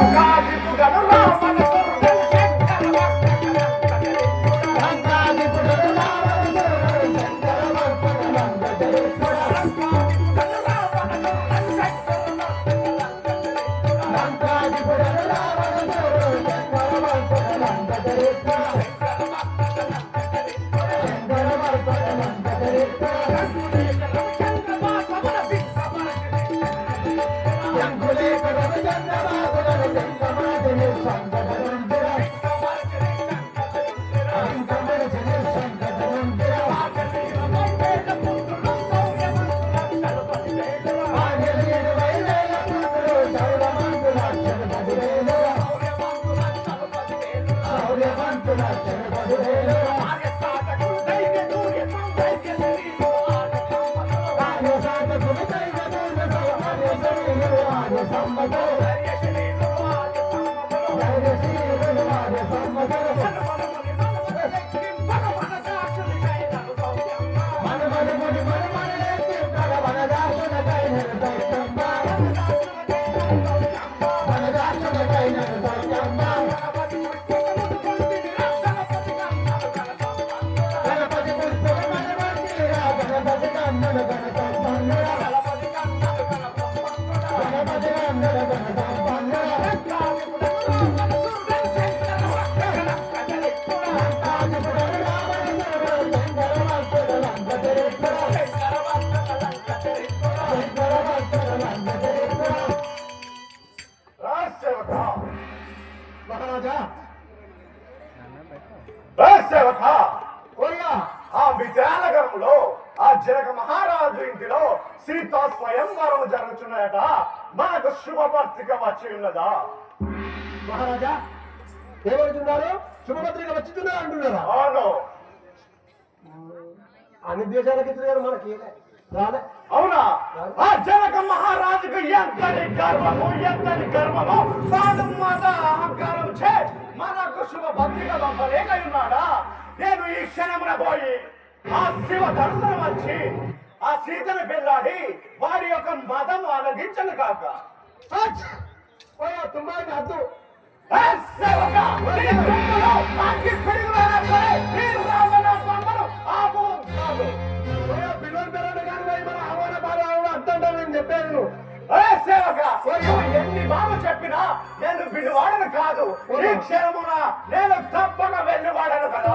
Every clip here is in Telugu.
Come, come. Deus. ఓయ్యా ఆ విజయనగరంలో ఆ జనక మహారాజు ఇంటిలో సీతా స్వయంవరం జరుగుతున్నాయట మనకు శుభపత్రిక వచ్చి ఉన్నదా? మహారాజా ఏమవుతున్నారు శుభపత్రిక వచ్చిస్తున్నారు అంటున్నారా? అవును. అన్ని దేశాలకి తిరిగారు మనకి రాలే. అవునా? ఆ జనక మహారాజుకు ఎంతని గర్వము ఎంతని గర్వము మన అహంకారం చే మనకు శుభ పత్రిక పంపలేక ఉన్నాడా నేను ఈ క్షణమున పోయి ఆ శివ దర్శనం వచ్చి ఆ సీతను పెళ్ళాడి వాడి యొక్క మతం ఆలగించను కాక. అద్దు. పిల్లలు పెరగడం కానీ పోయి మన ఆహ్వాన బాగా అర్థం నేను చెప్పాను ఎన్ని బాగా చెప్పినా నేను వినివాడను కాదు. ఈ క్షణమున నేను తప్పక వెళ్ళివాడను కదా.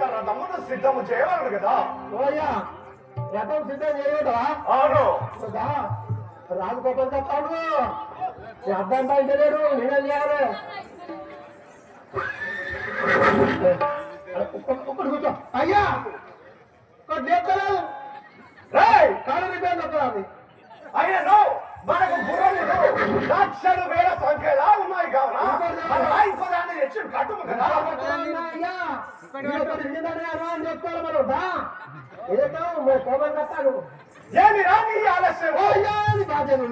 యొక్క రథమును సిద్ధము చేయగలడు కదా? ఓయ్యా రథం సిద్ధం చేయటా అవును రాజగోపాల్ చెప్తాడు ఈ అర్థం బయట లేడు నేనేం చేయాలి? ఒక్క- ఒక్కటి కూర్చో. అయ్యా ఒకటి చెప్తాను రేయ్! కాలు రిపేర్ అవుతుంది అయ్యను మనకు గుర్రములు లక్షలు వేల సంఖ్యలా ఉన్నాయి కావున. రాయిపోదాన్ని తెచ్చి కట్టుము కదా. అయ్యా అని చెప్తాను మనం దా. ఏదో కోపం కట్టాను ఏమి రాని ఆలస్యం? అని బాధ్యను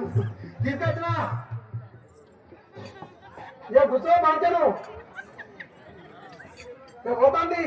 తీసుకొచ్చినా? ఏ కూర్చో బాధ్యను పోతాండి